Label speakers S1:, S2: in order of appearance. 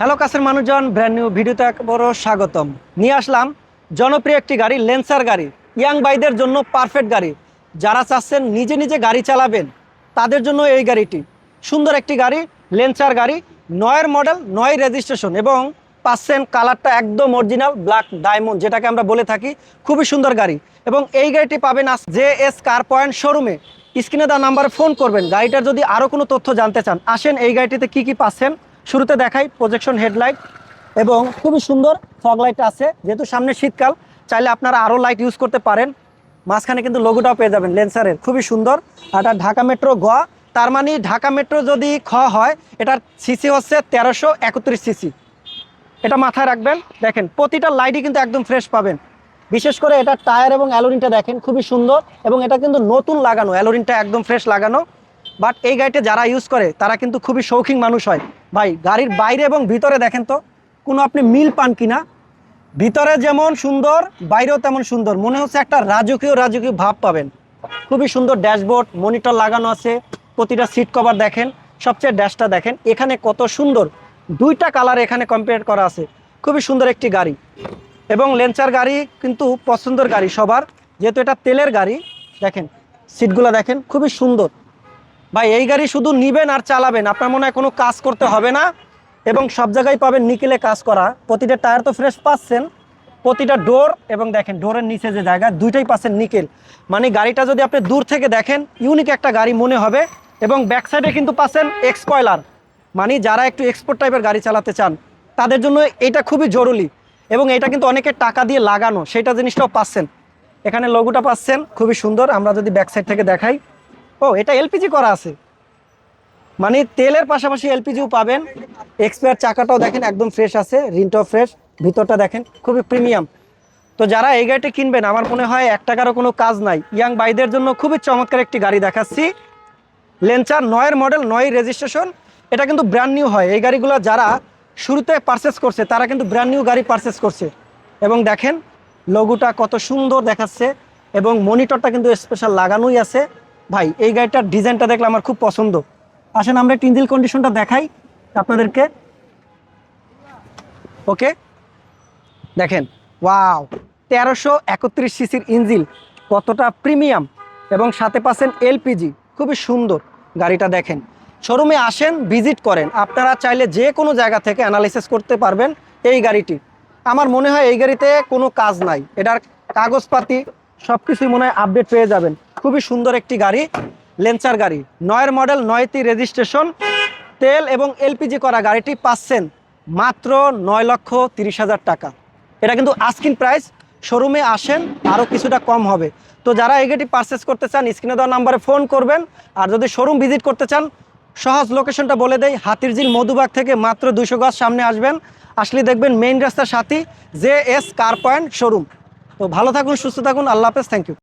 S1: Hello কাছের মানুষজন brand new ভিডিওতে বড় স্বাগতম। নিয়ে আসলাম জনপ্রিয় একটি গাড়ি লেন্সার গাড়ি ইয়াং বাইদের জন্য পারফেক্ট গাড়ি। যারা চাচ্ছেন নিজে নিজে গাড়ি চালাবেন, তাদের জন্য এই গাড়িটি। সুন্দর একটি গাড়ি লেন্সার গাড়ি, নয়ের মডেল নয় রেজিস্ট্রেশন এবং পাচ্ছেন কালারটা একদম অরিজিনাল ব্ল্যাক ডায়মন্ড যেটাকে আমরা বলে থাকি, খুবই সুন্দর গাড়ি। এবং এই গাড়িটি পাবেন আজ জে এস কার পয়েন্ট শোরুমে স্ক্রিনে দেওয়া নাম্বারে ফোন করবেন। গাড়িটার যদি আরও কোনো তথ্য জানতে চান, আসেন এই গাড়িটিতে কি কি পাচ্ছেন শুরুতে দেখাই প্রজেকশন হেডলাইট এবং খুবই সুন্দর ফগ লাইট আছে। যেহেতু সামনে শীতকাল, চাইলে আপনারা আরও লাইট ইউজ করতে পারেন। মাঝখানে কিন্তু লোগোটাও পেয়ে যাবেন লেন্সারের। খুবই সুন্দর। আর ঢাকা মেট্রো গ তার মানে ঢাকা মেট্রো যদি খ হয়, এটার সিসি হচ্ছে তেরোশো একত্রিশ সিসি এটা মাথায় রাখবেন। দেখেন, প্রতিটা লাইটই কিন্তু একদম ফ্রেশ পাবেন। বিশেষ করে এটা টায়ার এবং অ্যালোরিনটা দেখেন, খুবই সুন্দর। এবং এটা কিন্তু নতুন লাগানো, অ্যালোরিনটা একদম ফ্রেশ লাগানো। বাট এই গাড়িটা যারা ইউজ করে, তারা কিন্তু খুবই শৌখিন মানুষ হয়। ভাই, গাড়ির বাইরে এবং ভিতরে দেখেন তো, কোনো আপনি মিল পান কিনা? ভিতরে যেমন সুন্দর, বাইরেও তেমন সুন্দর। মনে হচ্ছে একটা রাজকীয় রাজকীয় ভাব পাবেন। খুবই সুন্দর ড্যাশবোর্ড, মনিটর লাগানো আছে, প্রতিটা সিট কভার দেখেন, সবচেয়ে ড্যাশটা দেখেন, এখানে কত সুন্দর। দুইটা কালার এখানে কম্পেয়ার করা আছে। খুবই সুন্দর একটি গাড়ি। এবং লেন্সার গাড়ি কিন্তু পছন্দের গাড়ি সবার, যেহেতু এটা তেলের গাড়ি, দেখেন, সিটগুলো দেখেন, খুবই সুন্দর। ভাই, এই গাড়ি শুধু নিবেন আর চালাবেন। আপনার মনে হয় কোনো কাজ করতে হবে না এবং সব জায়গায় পাবেন নিকেলে কাজ করা। প্রতিটা টায়ার তো ফ্রেশ পাচ্ছেন। প্রতিটা ডোর এবং দেখেন ডোরের নিচে যে জায়গা, দুইটাই পাচ্ছেন নিকেল। মানে গাড়িটা যদি আপনি দূর থেকে দেখেন ইউনিক একটা গাড়ি মনে হবে এবং ব্যাক সাইডে কিন্তু পাচ্ছেন এক্সপয়লার মানে যারা একটু এক্সপোর্ট টাইপের গাড়ি চালাতে চান, তাদের জন্য এটা খুবই জরুরি এবং এটা কিন্তু অনেকে টাকা দিয়ে লাগানো, সেটা জিনিসটাও পাচ্ছেন। এখানে লোগোটা পাচ্ছেন, খুবই সুন্দর। আমরা যদি ব্যাক সাইড থেকে দেখাই ও, এটা এলপিজি করা আছে। মানে তেলের পাশাপাশি এলপিজিও পাবেন। এক্সপায়ার চাকাটাও দেখেন, একদম ফ্রেশ আছে রিনটাও ফ্রেশ ভিতরটা দেখেন, খুবই প্রিমিয়াম তো যারা এই গাড়িটি কিনবেন, আমার মনে হয় এক টাকারও কোনো কাজ নাই। ইয়াং বাইদের জন্য খুবই চমৎকার একটি গাড়ি দেখাচ্ছি। লেনচার নয়ের মডেল নয় রেজিস্ট্রেশন এটা কিন্তু ব্র্যান্ড নিউ হয়। এই গাড়িগুলো যারা শুরুতে পারচেস করছে, তারা কিন্তু ব্র্যান্ড নিউ গাড়ি পারচেস করছে। এবং দেখেন লঘুটা কত সুন্দর দেখাচ্ছে। এবং মনিটরটা কিন্তু স্পেশাল লাগানোই আছে। ভাই, এই গাড়িটার ডিজাইনটা দেখলে আমার খুব পছন্দ। আসেন, আমরা একটু ইঞ্জিল কন্ডিশনটা দেখাই আপনাদেরকে। ওকে দেখেন ওয়াও তেরোশো একত্রিশ সিসির ইঞ্জিল কতটা প্রিমিয়াম এবং সাথে পাচ্ছেন এলপিজি খুবই সুন্দর গাড়িটা দেখেন। শোরুমে আসেন ভিজিট করেন। আপনারা চাইলে যে কোনো জায়গা থেকে অ্যানালাইসিস করতে পারবেন এই গাড়িটি। আমার মনে হয় এই গাড়িতে কোনো কাজ নাই। এটার কাগজপাতি সব কিছুই মনে হয় আপডেট পেয়ে যাবেন। খুবই সুন্দর একটি গাড়ি লেন্সার গাড়ি। নয়ের মডেল নয়টি রেজিস্ট্রেশন তেল এবং এলপিজি করা গাড়িটি পাচ্ছেন মাত্র নয় লক্ষ তিরিশ হাজার টাকা। এটা কিন্তু আস্কিন প্রাইস শোরুমে আসেন আরও কিছুটা কম হবে। তো যারা এই গাড়িটি পারচেস করতে চান, স্ক্রিনে দেওয়া নাম্বারে ফোন করবেন। আর যদি শোরুম ভিজিট করতে চান, সহজ লোকেশনটা বলে দেই, হাতিরঝিল মধুবাগ থেকে মাত্র দুশো গজ সামনে আসবেন। আসলে দেখবেন মেইন রাস্তার সাথী J S car point showroom তো ভালো থাকুন, সুস্থ থাকুন, আল্লাহ হাফেজ থ্যাংক ইউ